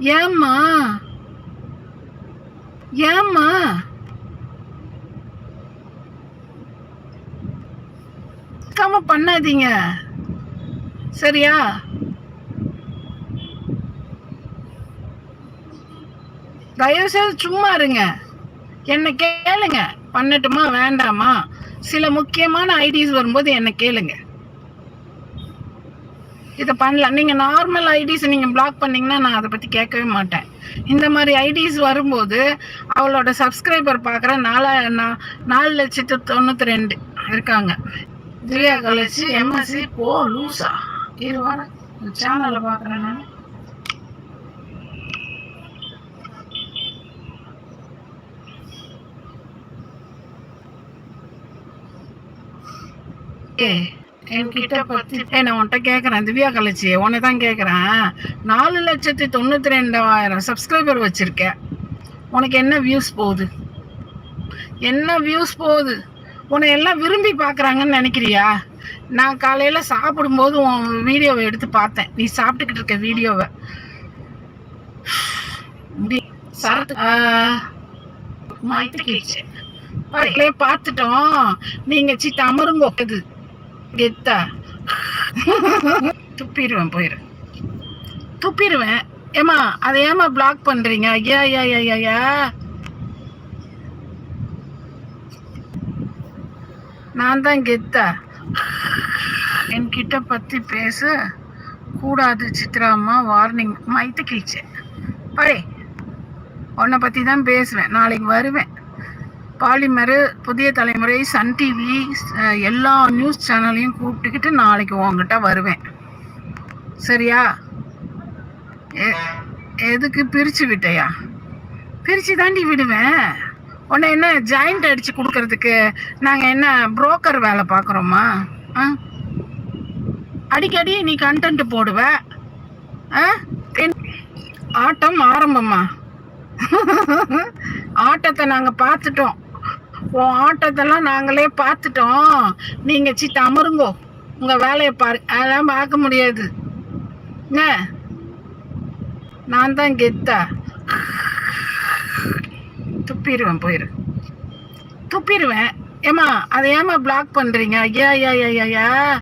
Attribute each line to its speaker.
Speaker 1: ஏம்மா? ஏம்மா? காம பண்ணாதீங்க. சரியா? தயவு செய்து சும்மா இருங்க. என்னை கேளுங்க. பண்ணட்டுமா? வேண்டாமா? சில முக்கியமான ஐடிஸ் வரும்போது என்னை கேளுங்க. இதை பண்ணலாம் நீங்கள் நார்மல் ஐடிஸ் நீங்கள் பிளாக் பண்ணிங்கன்னா நான் அதை பற்றி கேட்கவே மாட்டேன். இந்த மாதிரி ஐடிஸ் வரும்போது அவளோட சப்ஸ்கிரைபர் பார்க்குற நாலா நா- நாலு லட்சத்து தொண்ணூற்றி ரெண்டு இருக்காங்க. திவ்யா காலேஜ் எம்எஸ்சி போ லூசா. இரு சேனலை சேனலில் பார்க்குறேன் நான். ஏய் என்கிட்ட பத்தி ஏய் நான் உன்கிட்ட கேட்குறேன் திவ்யா கலச்சி உன்னை தான் கேட்குறேன் நாலு லட்சத்தி தொண்ணூற்றி ரெண்டாயிரம் சப்ஸ்கிரைபர் வச்சுருக்கேன் உனக்கு என்ன வியூஸ் போகுது? என்ன வியூஸ் போகுது? உன்னை எல்லாம் விரும்பி பார்க்குறாங்கன்னு நினைக்கிறியா? நான் காலையில் சாப்பிடும்போது உன் வீடியோவை எடுத்து பார்த்தேன். நீ சாப்பிட்டுக்கிட்டு இருக்க வீடியோவை. முடி- சரத்து ஆ, பார்த்துட்டோம். நீங்க சி தமருங்க இது. கெத்தா. துப்பிடுவேன் போயிரு துப்பிடுவேன். ஏமா அதை ஏமா பிளாக் பண்றீங்க? ஐயா ஐயா ஐயா ஐயா, நான் தான் கெத்தா. என்கிட்ட பத்தி பேச. கூடாது சித்ராம்மா வார்னிங் மைத்து கிழிச்சேன் பழே உன்னை பற்றி தான் பேசுவேன். நாளைக்கு வருவேன். பாலிமரு புதிய தலைமுறை சன் டிவி எல்லா நியூஸ் சேனலையும் கூப்பிட்டுக்கிட்டு நாளைக்கு உங்ககிட்ட வருவேன். சரியா? எதுக்கு பிரித்து விட்டையா? பிரித்து தாண்டி விடுவேன். உன்னை என்ன ஜாயிண்ட் அடித்து கொடுக்கறதுக்கு நாங்கள் என்ன புரோக்கர் வேலை பார்க்குறோமா? ஆ? அடிக்கடி நீ கண்டென்ட் போடுவ. ஆ? என்- ஆட்டம் ஆரம்பமா? ஆட்டத்தை நாங்கள் பார்த்துட்டோம். உன் ஆட்டத்தெல்லாம் நாங்களே பார்த்துட்டோம். நீங்கள் சித்த அமருங்கோ. உங்கள் வேலையை பாரு. அதெல்லாம் பார்க்க முடியாது. என்ன? நான் தான் கெத்தா? துப்பிடுவேன் போயிரு. துப்பிடுவேன். ஏமா அதை ஏமா பிளாக் பண்ணுறீங்க ஐயா ஐயா ஐயா ஐயா.